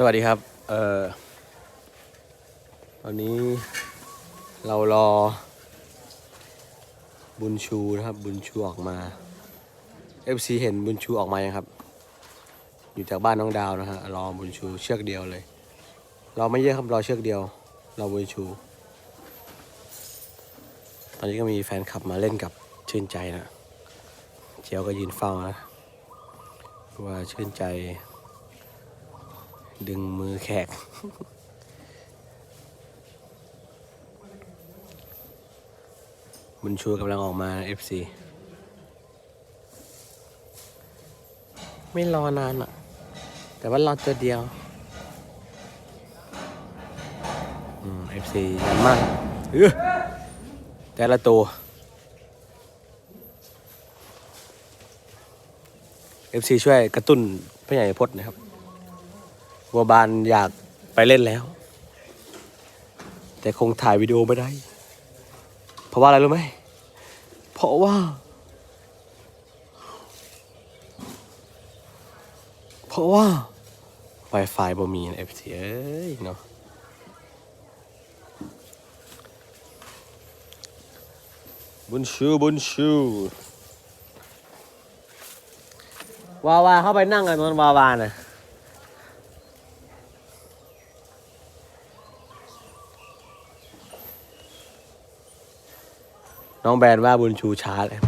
สวัสดีครับ เอ่อ ตอนนี้เรารอ บุญชูนะครับ บุญชูออกมา FC เห็นบุญชูออกมายังครับ อยู่จากบ้านน้องดาวนะฮะ รอบุญชูเชือกเดียวเลยรอไม่เยอะครับ รอเชือกเดียว รอบุญชู ตอนนี้ก็มีแฟนคลับมาเล่นกับชื่นใจนะ เจียวก็ยืนเฝ้านะ ว่าชื่นใจ ดึงมือแขก บุญชูกำลังออกมา FC ไม่รอนานอะ แต่ว่ารอตัวเดียว อืม FC ยันมากเออแต่ละตัว FC ช่วยกระตุ้นพี่ใหญ่พจน์นะครับ บัวบานอยากไปเล่นแล้ว แต่คงถ่ายวิดีโอไม่ได้ เพราะว่าอะไรรู้ไหม เพราะว่า เพราะว่า Wi-Fi บ่มีนะ FT เอ้ยเนาะบุญชูบุญชูวาวาเข้าไปนั่งกันตรงนั้นวาวาน่ะ น้องแบรนด์ว่าบุญชูช้าเลย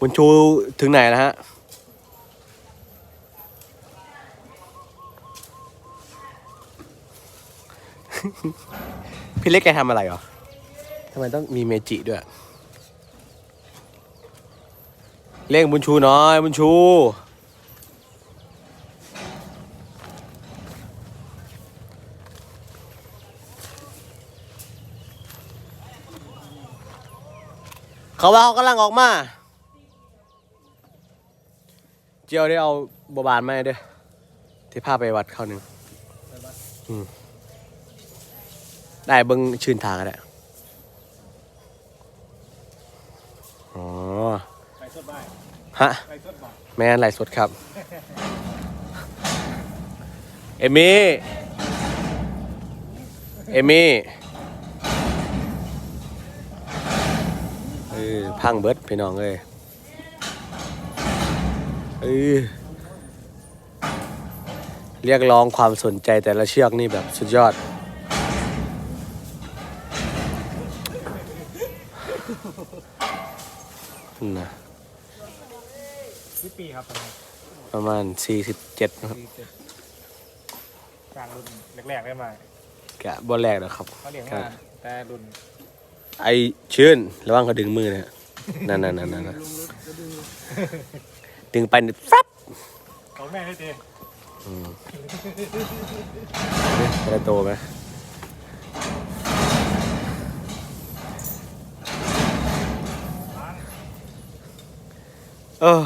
บุญชูถึงไหนแล้วฮะพี่เล็กแกทำอะไรเหรอทำไมต้องมีเมจิด้วย เร่งบุญชูหน้อยบุญชู เขาว่าเขากำลังออกมา เจียวได้เอาบวบานมาให้ด้วยที่พาไปวัดเขาหนึ่งได้เบิ้งชื่นทางก็ได้อ๋อ ไปสดบ่าย ฮะแม่นไหลสดครับ เอมี่ เอมี่เออพังเบิดพี่น้องเอ้ยเออเรียกร้องความสนใจแต่ละเชือกนี่แบบสุดยอด นะ สิบปีครับตอนนี้ประมาณ 47นะครับสี่เจ็ดกลางรุ่นแรกๆได้มากะบ่แรกนะครับ เขาเลี้ยงงานแต่รุ่นไอชื่นระวังเขาดึงมือนะฮะนั่นนั่นนั่นนั่นดึงไปนี่ฟับเขาแม่ให้เจอืมจะได้โตไหมเออ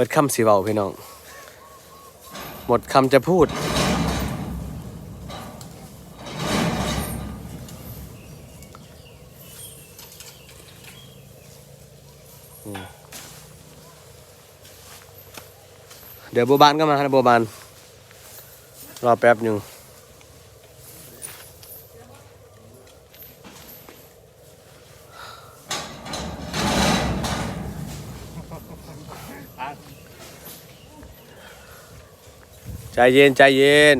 หมดคำสีเบาพี่น้อง หมดคำจะพูด เดี๋ยวบัวบานก็มาครับบัวบาน รอแป๊บหนึ่ง ใจเย็นใจเย็น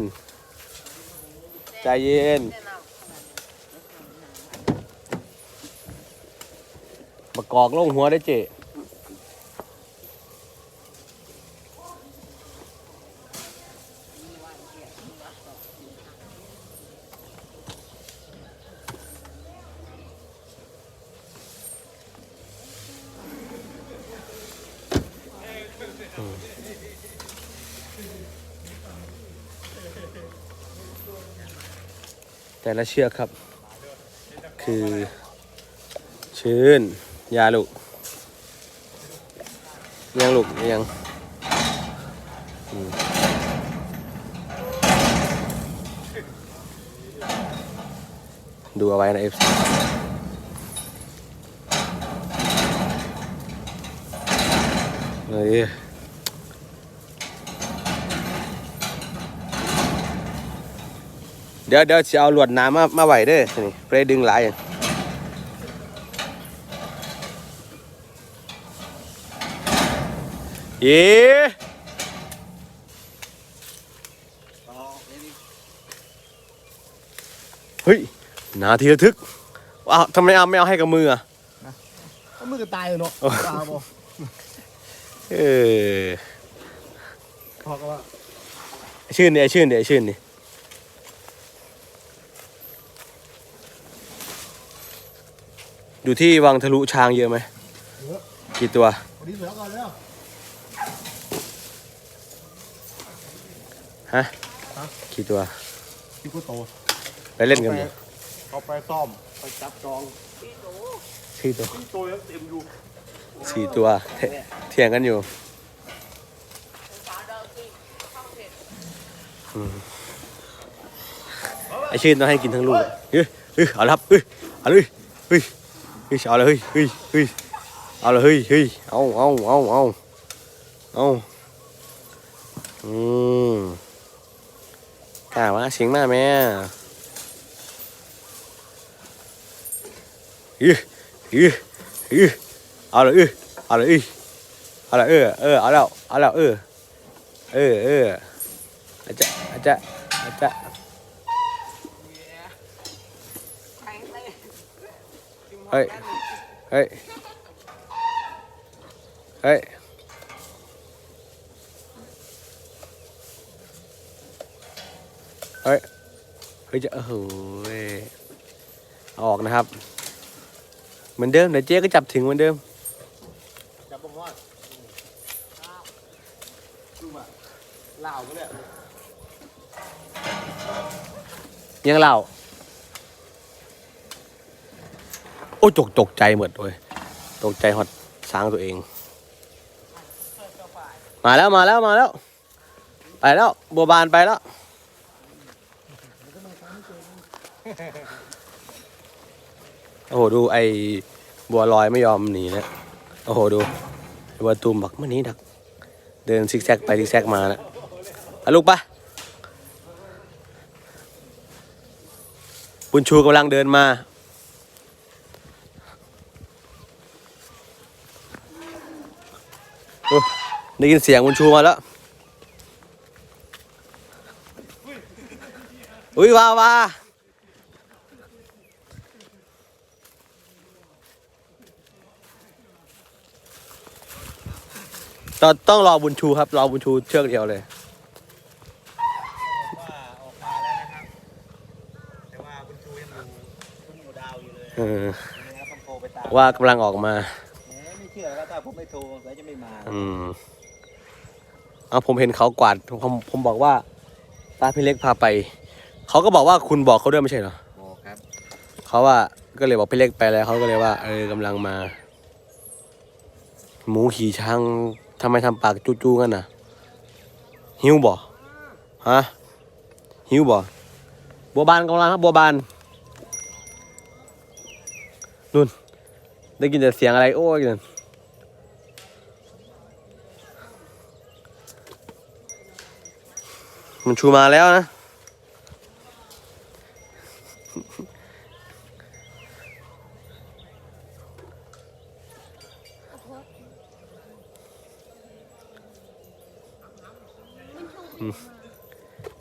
ใจเย็นประกอบลงหัวได้เจ แต่ละเชือกครับ คือชื่น ยาลูกยังลูกยังดูเอาไว้นะเอฟเฮ้ย เดี๋ยวเดี๋ยวจะเอาลวดหน้ำมามาไหวเด้อนี่เพื่อให้ดึงหลายเอ๊ะเฮ้ยนาทีระทึกว้าวทำไมเอาไม่เอาให้กับมืออะก็มือตายเลยเนาะตาบ่เออพอก็ว่าไอ้ชื่นเนี่ยไอ้ชื่นเนี่ยไอ้ชื่นนี่ อยู่ที่วังทะลุช้างเยอะไหมกี่ตัววันนี้เหลือก่อนแล้วฮะกี่ตัวพี่กูโตไปเล่นกันอยู่เขาไปซ่อมไปจับจองสี่ตัวพี่โตยังเต็มอยู่สี่ตัวเทเถียงกันอยู่อืมไอชื่นต้องให้กินทั้งลูกอะเฮ้ยเฮ้ยเอาละครับเฮ้ยเอาเลยเฮ้ย เฮ้ยเอาเลยเฮ้ยเฮ้ยเฮ้ยเอาเลยเฮ้ยเฮ้ยเอาเอาเอาเอาเอาอืมกล้ามาเสียงมาแม่เฮ้ยเฮ้ยเฮ้ยเอาเลยเออเอาเลยเออเอาเลยเออเออเอาแล้วเอาแล้วเออเออเอออาจจะอาจจะอาจจะ เฮ้ย เฮ้ย เฮ้ย เฮ้ย เฮ้ยจะโอ้โหเอาออกนะครับ เหมือนเดิมเดี๋ยวเจ๊ก็จับถึงเหมือนเดิม จับบ่ฮอดดูมาเหล่าก็เลยยังเล่า โอ้จกตกใจหมดเลยตกใจหอดสร้างตัวเอง มาแล้วมาแล้วมาแล้ว ไปแล้วบัวบานไปแล้วโอ้โหดูไอ้บัวลอยไม่ยอมหนีนะโอ้โหดูบัวตูมบอกเมื่อนี้ดัก เดินซิกแซกไปซิกแซกมานะเอาลูกปะบุญชูกำลังเดินมา โอ้ ได้ยินเสียงบุญชูมาแล้วอุ้ยว้าวาต้องต้องรอบุญชูครับรอบุญชูเชือกเดียวเลยว่าออกมาแล้วนะครับแต่ว่าคุณชูยังอยู่คุณอยู่ดาวอยู่เลยเออนะครับต้องโทรไปตามว่ากำลังออกมา ผมไม่โทรเขาจะไม่มาอืมเอาผมเห็นเขากวาดผมผมบอกว่าป้าพี่เล็กพาไป เขาก็บอกว่าคุณบอกเขาด้วยไม่ใช่เหรอบอกครับเขาว่าก็เลยบอกพี่เล็กไปแล้วเขาก็เลยว่า เออกำลังมา หมูขี่ช้างทำไมทำปากจู้ๆกันน่ะ หิวบ่ฮะหิวบ่บัวบานกำลังครับบัวบานนุ่นได้ยินแต่เสียงอะไรโอ้ยนั่น มันชูมาแล้วนะ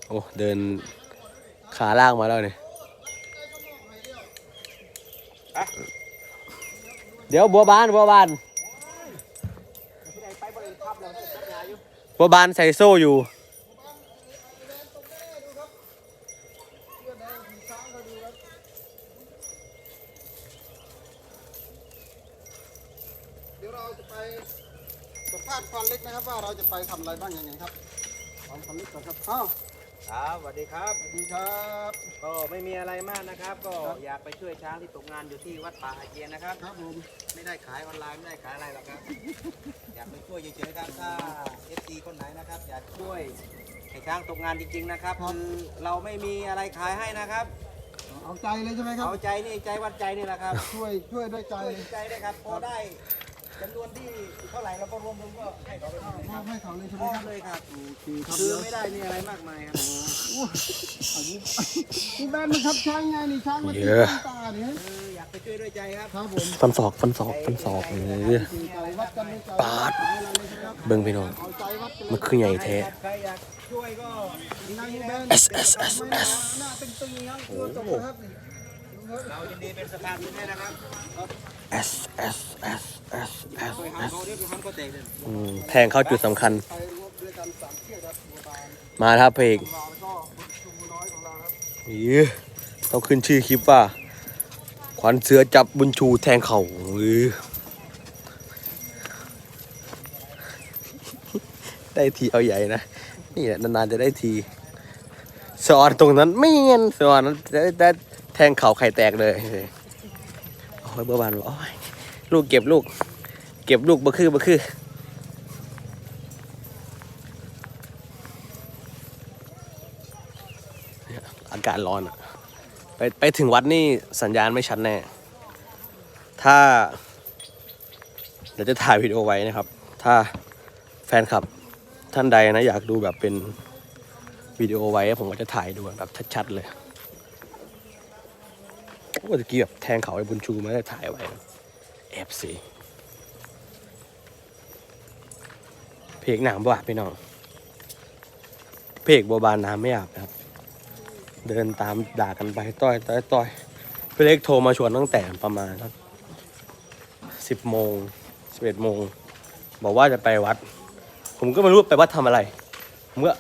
โอ้ เดินขาล่างมาแล้วเนี่ย เดี๋ยวบัวบาน บัวบาน บัวบานใส่โซ่อยู่ เดี๋ยวเราจะไปสัมภาษณ์ฟันเล็กนะครับ ว่าเราจะไปทำอะไรบ้างยังไงครับฟันฟันเล็กก่อนครับอ้าว ครับสวัสดีครับ สวัสดีครับ ก็ไม่มีอะไรมากนะครับ ก็อยากไปช่วยช้างที่ตกงานอยู่ที่วัดป่าอาเจียนนะครับ ครับผม ไม่ได้ขายออนไลน์ไม่ได้ขายอะไรหรอกครับ อยากไปช่วยเฉยๆครับถ้าเอฟซีคนไหนนะครับ อยากช่วยให้ช้างตกงานจริง ๆ นะครับคือเราไม่มีอะไรขายให้นะครับ เอาใจเลยใช่ไหมครับ เอาใจนี่ใจวัดใจนี่แหละครับ ช่วยช่วยด้วยใจ ช่วยใจได้ครับ พอได้ จำนวนที่เท่าไหร่เราก็รวมรวมก็ให้เขาไปหมดเลยมอบให้เขาเลยใช่มไหมอบครับเลยครับโอเคครับคือเดี๋ยวไม่ได้มีอะไรมากมายครับอันนี้นี่แบนมันครับช้างไงนี่ช้างมันเยตีอะตาเนี่ยเอออยากไปช่วยด้วยใจครับครับผมฟันศอกฟันศอกฟันศอกเออตีไก่วัดกันด้วยใจปาดเบิ่งพี่น้องเอาใจวัดกันเลยมันคือใหญ่แท้ใครอยากช่วยก็นั่งแบน S S S S หน้าเเรายินดีเป็นสะพานบุญให้นะครับ S S S S S ไปหาเขาเรียกไปหาเขาเตะเลยอืมแทงเข้าจุดสำคัญไปรวมด้วยกันสามเชือกครับบัวบานมาครับเพลงของเราแล้วก็คุณชูน้อยของเราครับอีต้องขึ้นชื่อคลิปว่า ขวัญเสือจับบุญชูแทงเข่าอือได้ทีเอาใหญ่นะ นี่แหละนานๆจะได้ทีสอนตรงนั้นไม่เงินสอนนั้นได้ได้ แทงเข่าไข่แตกเลยโอ้ยเบอร์บานโอ้ยลูกเก็บลูก เก็บลูกบ่คือบ่คืออากาศร้อนอะไปไปถึงวัดนี่สัญญาณไม่ชัดแน่ ถ้า เดี๋ยวจะถ่ายวิดีโอไว้นะครับ ถ้าแฟนคลับท่านใดนะอยากดูแบบเป็นวิดีโอไว้ ผมก็จะถ่ายดูแบบชัดๆเลย โอ้ตะกี้แบบแทงเขาไอ้บุญชูม่ได้ถ่ายไว้แอบสิเพกหนามบาบพี่น้องเพกบัวบานน้ำไม่อาบนะครับ เดินตามด่ากันไปต้อยต้อยต้อยพี่เล็กโทรมาชวนตั้งแต่ประมาณสิบโมงสิบเอ็ดโมงบอกว่าจะไปวัด ผมก็ไม่รู้ไปวัดทำอะไรผมก็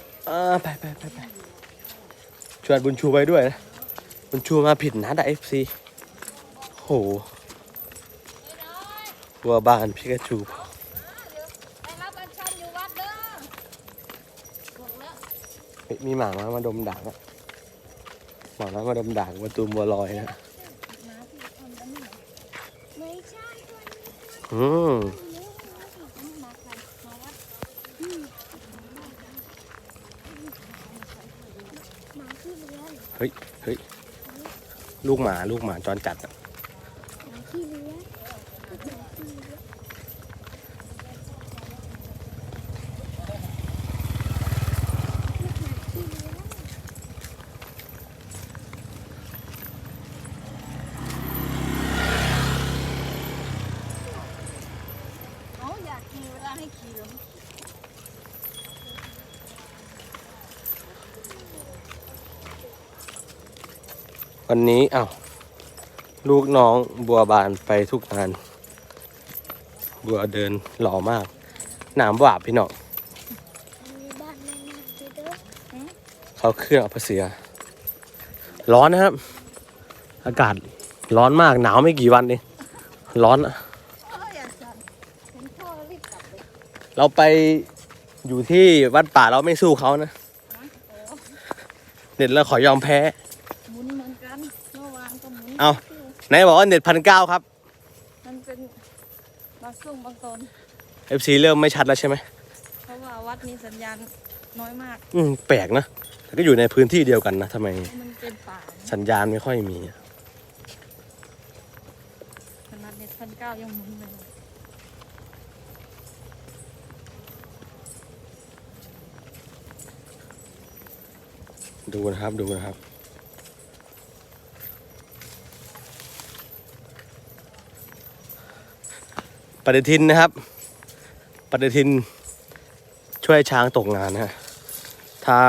ไปไปไปไปชวนบุญชูไปด้วยนะ บุญชูมาผิดนะดาเอฟซีโหบัวบานพิกาจูไปรับอัญชันอยู่วัดเด้อบอกแล้วเฮ้ยมีหมามามาดมด่างอะหมามามาดมด่างประตูบัวลอยนะมาตัวมัวนี้มาใครมาวัดมาที่เรือนเฮ้ยเฮ้ย ลูกหมาลูกหมาจรจัดอะ มาที่เรือนมาที่เรือนมาที่เรือนเอาอยากขี่เวลาให้ขี่เหรอ วันนี้อ้าวลูกน้องบัวบานไปทุกงาน บัวเดินหล่อมากหนามบาบพี่น้องเขาเครื่องเอาไปเสีย ร้อนนะครับ อากาศร้อนมากหนาวไม่กี่วันเองร้อนอะเราไปอยู่ที่วัดป่าเราไม่สู้เขานะเน็ตเราขอยอมแพ้ เอ้าไหนบอกว่าเน็ตพันเก้าครับ มันเป็นบางช่วงบางตอน FC เริ่มไม่ชัดแล้วใช่ไหมเพราะว่าวัดมีสัญญาณน้อยมาก อืมแปลกนะแต่ก็อยู่ในพื้นที่เดียวกันนะทำไม มันเป็นป่าสัญญาณไม่ค่อยมีขนาดเน็ตพันเก้ายังหมุนเลยดูนะครับดูนะครับ ปฏิทินนะครับ ปฏิทินช่วยช้างตกงานนะฮะถ้า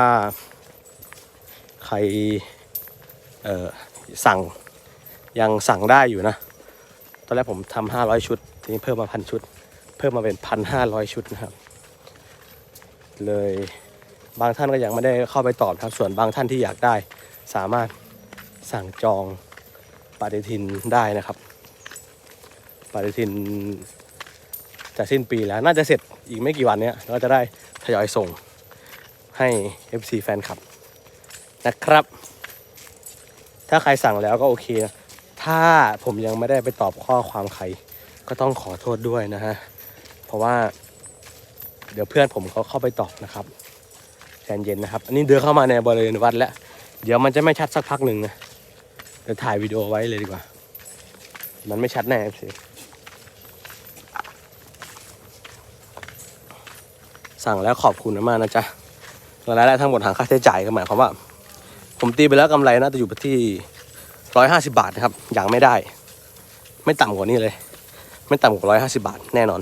ใครเออสั่งยังสั่งได้อยู่นะ ตอนแรกผมทำห้าร้อยชุด ทีนี้เพิ่มมาพันชุด เพิ่มมาเป็นพันห้าร้อยชุดนะครับ เลยบางท่านก็ยังไม่ได้เข้าไปตอบครับ ส่วนบางท่านที่อยากได้ สามารถสั่งจองปฏิทินได้นะครับ ปฏิทิน จะสิ้นปีแล้วน่าจะเสร็จอีกไม่กี่วันเนี้ยเราก็จะได้ทยอยส่งให้ FC แฟนคลับนะครับ ถ้าใครสั่งแล้วก็โอเคนะถ้าผมยังไม่ได้ไปตอบข้อความใคร ก็ต้องขอโทษด้วยนะฮะ เพราะว่า เดี๋ยวเพื่อนผมเขาเข้าไปตอบนะครับใจเย็นนะครับ อันนี้เดินเข้ามาในบริเวณวัดแล้ว เดี๋ยวมันจะไม่ชัดสักพักหนึ่งนะเดี๋ยวถ่ายวิดีโอไว้เลยดีกว่า มันไม่ชัดแน่สิ สั่งแล้วขอบคุณมากนะจ๊ะรายได้ทั้งหมดหางค่าใช้จ่ายก็หมายความว่า ผมตีไปแล้วกำไรน่าจะอยู่ที่ร้อยห้าสิบาทนะครับ อย่างไม่ได้ ไม่ต่ำกว่านี้เลย ไม่ต่ำกว่าร้อยห้าสิบาทแน่นอน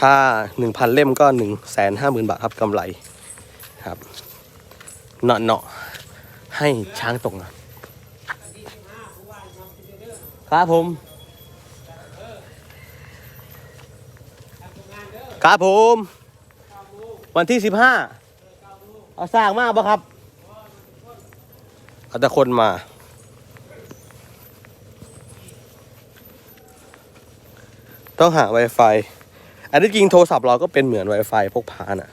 ถ้าหนึ่งพันเล่มก็หนึ่งแสนห้าหมื่นบาทครับกำไรครับเนาะเนาะให้ช้างตกงานครับผม ครับผม วันที่สิบห้าเอาสร้างมากปะครับเอาแต่คนมา ต้องหา Wi-Fi อันที่จริงโทรศัพท์เราก็เป็นเหมือน Wi-Fi พกพาน่ะ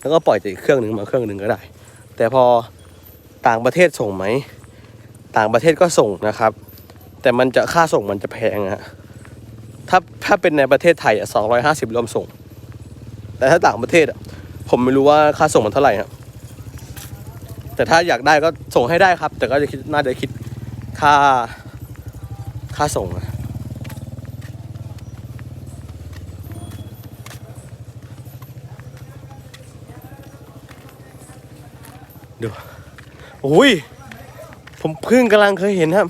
แล้วก็ปล่อยจากอีกเครื่องหนึ่งมาเครื่องหนึ่งก็ได้ แต่พอต่างประเทศส่งไหม ต่างประเทศก็ส่งนะครับ แต่มันจะค่าส่งมันจะแพงอะถ้าถ้าเป็นในประเทศไทยอะสองร้อยห้าสิบรวมส่ง แต่ถ้าต่างประเทศอะผมไม่รู้ว่าค่าส่งมันเท่าไหร่ครับแต่ถ้าอยากได้ก็ส่งให้ได้ครับ แต่ก็จะคิดน่าจะคิดค่าค่าส่งอะดูโอ้ยผมเพิ่งกำลังเคยเห็นครับ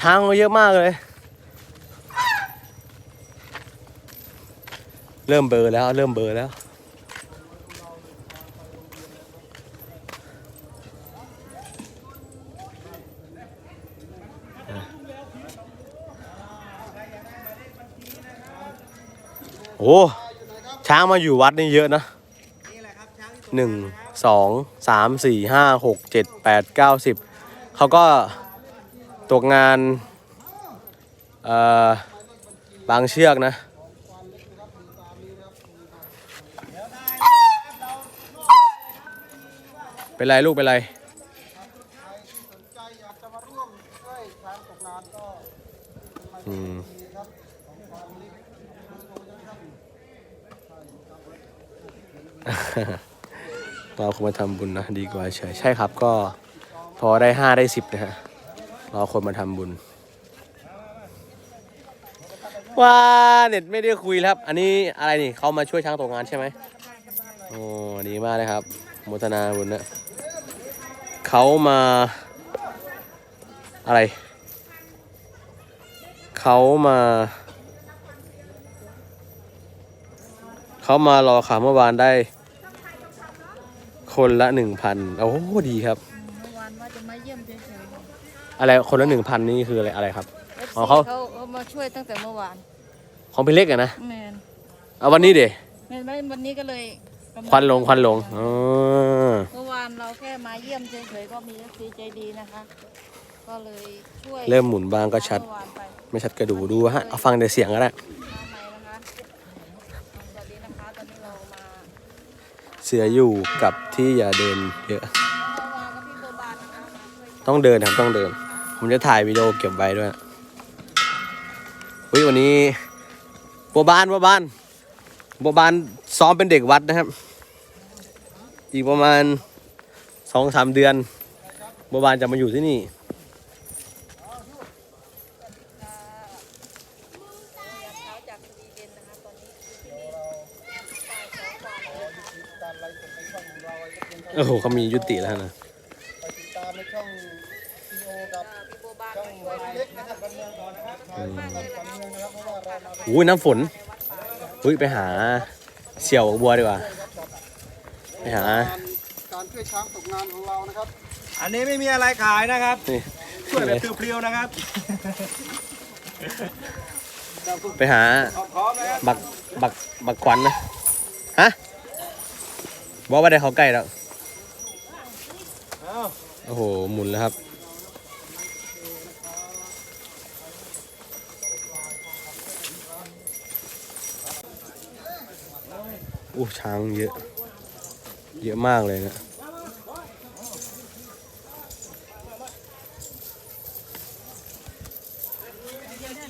ช้างมาเยอะมากเลย เริ่มเบอร์แล้ว เริ่มเบอร์แล้ว โอ้ช้างมาอยู่วัดนี่เยอะนะหละครับช้างที่ตกหนึ่งสองสามสี่ห้าหกเจ็ดแปดเก้าสิบเขาก็ตกงาน เอ่อ บางเชือกนะ เป็นไรลูกเป็นไรใครสนใจอยากจะมาร่วมช่วยช้างตกงานก็อืมดีครับของความเล็กดูนะครับเราควรมาทำบุญนะดีกว่าเฉยใช่ครับก็พอได้ห้าได้สิบนะฮะเราควรมาทำบุญว้าเน็ตไม่ได้คุยครับ อันนี้อะไรนี่เขามาช่วยช้างตกงานใช่ไหมโอ้ดีมากเลยครับโมทนาบุญนะ เขามาอะไร เขามาเขามารอขาเมื่อวานได้ คนละหนึ่งพันโอ้โหดีครับ เมื่อวานว่าจะมาเยี่ยมเฉยอะไรคนละหนึ่งพันนี่คืออะไรอะไรครับ ๆ อ๋อ FC เขา เขาเขามาช่วยตั้งแต่เมื่อวานของพี่เล็กอะนะแมนเอาวันนี้เดแมนไม่วันนี้ก็เลยกำง ควันลงควันลงอ๋อเมื่อวานเราแค่มาเยี่ยมเฉยๆก็มีเอฟซีใจดีนะคะ ก็เลยช่วยเริ่มหมุนบางก็ชัด เมื่อวานไปไม่ชัดก็ดูดูฮะเอาฟังแต่เสียงก็ได้มาใหม่นะคะสวัสดีนะคะตอนนี้เรามาเสืออยู่กับที่อย่าเดินเยอะเรามากับพี่โบบานนะคะมาช่วยต้องเดินครับต้องเดิน ผมจะถ่ายวิดีโอเก็บไว้ด้วยเฮ้ยวันนี้บัวบานบัวบาน บัวบานซ้อมเป็นเด็กวัดนะครับ อีกประมาณสองสามเดือนบัวบานจะมาอยู่ที่นี่เช้าจากสวีเดนนะคะตอนนี้อยู่ที่นี่การไลฟ์สดในช่องของเราไว้ก็เพียงเท่าโอ้โหเขามียุติแล้วนะไปติดตามในช่องซีโอกับอ่าพี่โบบานช่องมาช่วยเล็กนะครับกันเมืองก่อนนะครับถ่ายทำกันเมืองนะครับเพราะว่าเรามาอุ้ยน้ำฝน อุ้ยไปหาเสี่ยวบัวดีกว่า ไปหาการการช่วยช้างตกงานของเรานะครับ อันนี้ไม่มีอะไรขายนะครับนี่ ช่วยแบบเพลียวๆนะครับไปหาพร้อมนะครับ บักบักบักควันนะ ฮะบอกว่าได้เขาใกล้แล้ว เอ้า โอ้โห หมุนแล้วครับ อู้ช้างเยอะ เยอะมากเลยนะ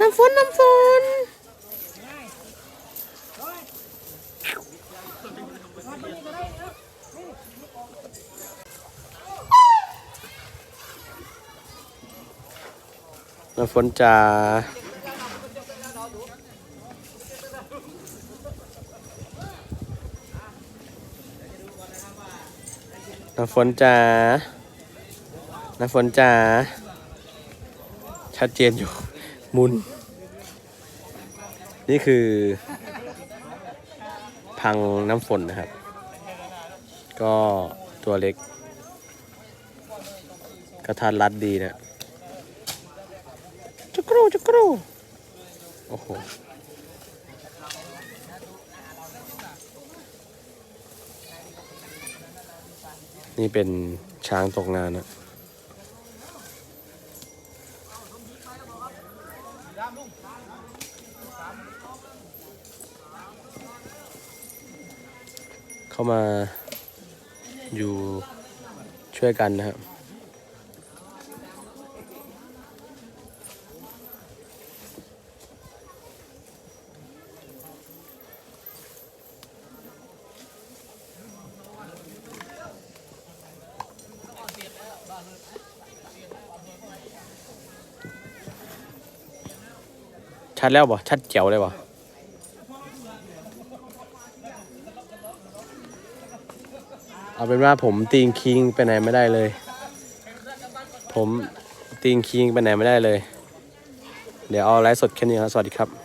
น้ำฝนน้ำฝนน้ำฝนจ๋า น้ำฝนจ๋าน้ำฝนจ๋าชัดเจนอยู่มุน นี่คือ พังน้ำฝนนะครับ ก็ตัวเล็ก กระทันรัดดีนะจุกรูจุกรูโอ้โห นี่เป็นช้างตกงานนะเข้ามาอยู่ช่วยกันนะครับ ชัดแล้วบ่ชัดเจียวเลยบ่เอาเป็นว่าผมตีนคิงไปไหนไม่ได้เลย ผมตีนคิงไปไหนไม่ได้เลย เดี๋ยวเอาไลฟ์สดแค่นี้ครับ สวัสดีครับ